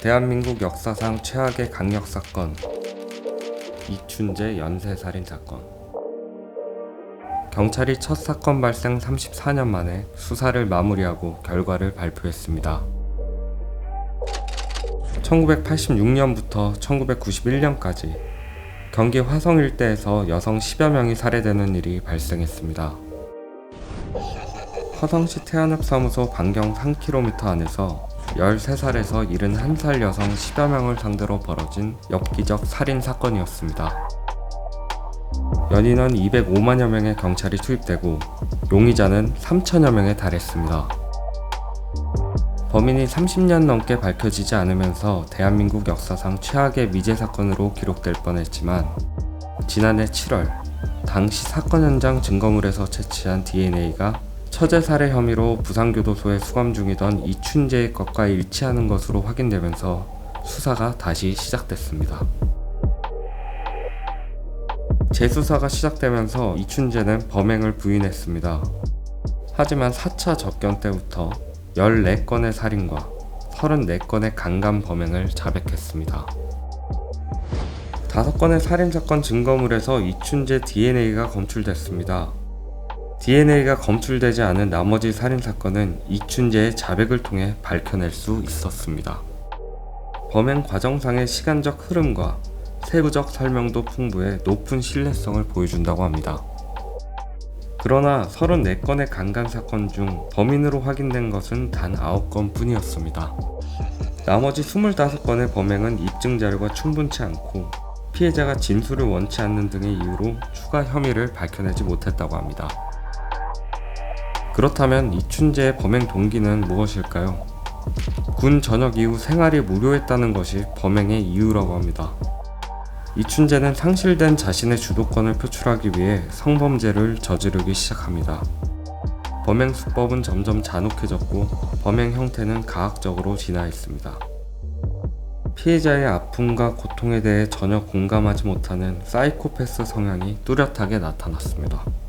대한민국 역사상 최악의 강력 사건 이춘재 연쇄살인 사건 경찰이 첫 사건 발생 34년 만에 수사를 마무리하고 결과를 발표했습니다. 1986년부터 1991년까지 경기 화성 일대에서 여성 10여 명이 살해되는 일이 발생했습니다. 화성시 태안읍 사무소 반경 3km 안에서 13살에서 71살 여성 10여 명을 상대로 벌어진 엽기적 살인 사건이었습니다. 연인원 205만여 명의 경찰이 투입되고 용의자는 3천여 명에 달했습니다. 범인이 30년 넘게 밝혀지지 않으면서 대한민국 역사상 최악의 미제 사건으로 기록될 뻔했지만 지난해 7월 당시 사건 현장 증거물에서 채취한 DNA가 처제 살해 혐의로 부산교도소에 수감 중이던 이춘재의 것과 일치하는 것으로 확인되면서 수사가 다시 시작됐습니다. 재수사가 시작되면서 이춘재는 범행을 부인했습니다. 하지만 4차 접견 때부터 14건의 살인과 34건의 강간 범행을 자백했습니다. 5건의 살인사건 증거물에서 이춘재 DNA가 검출됐습니다. DNA가 검출되지 않은 나머지 살인 사건은 이춘재의 자백을 통해 밝혀낼 수 있었습니다. 범행 과정상의 시간적 흐름과 세부적 설명도 풍부해 높은 신뢰성을 보여준다고 합니다. 그러나 34건의 강간 사건 중 범인으로 확인된 것은 단 9건 뿐이었습니다. 나머지 25건의 범행은 입증 자료가 충분치 않고 피해자가 진술을 원치 않는 등의 이유로 추가 혐의를 밝혀내지 못했다고 합니다. 그렇다면 이춘재의 범행 동기는 무엇일까요? 군 전역 이후 생활이 무료했다는 것이 범행의 이유라고 합니다. 이춘재는 상실된 자신의 주도권을 표출하기 위해 성범죄를 저지르기 시작합니다. 범행 수법은 점점 잔혹해졌고 범행 형태는 가학적으로 진화했습니다. 피해자의 아픔과 고통에 대해 전혀 공감하지 못하는 사이코패스 성향이 뚜렷하게 나타났습니다.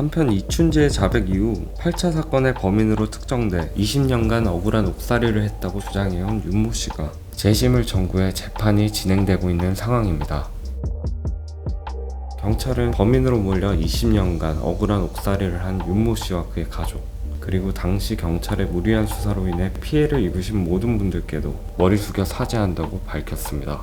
한편 이춘재의 자백 이후 8차 사건의 범인으로 특정돼 20년간 억울한 옥살이를 했다고 주장해온 윤모 씨가 재심을 청구해 재판이 진행되고 있는 상황입니다. 경찰은 범인으로 몰려 20년간 억울한 옥살이를 한 윤모 씨와 그의 가족, 그리고 당시 경찰의 무리한 수사로 인해 피해를 입으신 모든 분들께도 머리 숙여 사죄한다고 밝혔습니다.